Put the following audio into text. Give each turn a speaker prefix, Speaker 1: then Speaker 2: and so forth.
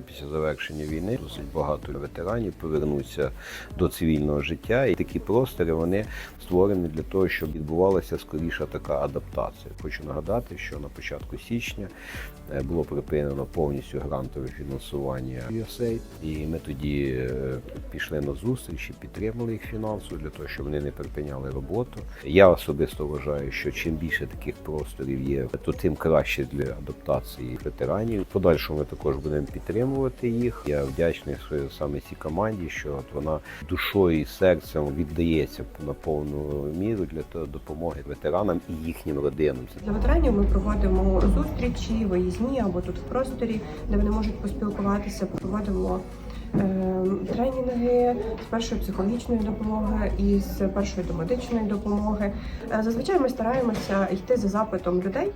Speaker 1: Після завершення війни досить багато ветеранів повернуться до цивільного життя, і такі простори вони створені для того, щоб відбувалася скоріша така адаптація. Хочу нагадати, що на початку січня е, було припинено повністю грантове фінансування USAID, і ми тоді е, пішли на зустріч і підтримали їх фінансово для того, щоб вони не припиняли роботу. Я особисто вважаю, що чим більше таких просторів є, то тим краще для адаптації ветеранів. Подальшому ми також будемо підтримувати їх. Я вдячний своїй саме цій команді, що от вона душою і серцем віддається на повну міру для допомоги ветеранам і їхнім родинам.
Speaker 2: Для ветеранів ми проводимо зустрічі, виїзні або тут в просторі, де вони можуть поспілкуватися. Проводимо е, тренінги з першої психологічної допомоги і з першої домедичної допомоги. Е, Зазвичай ми стараємося йти за запитом людей.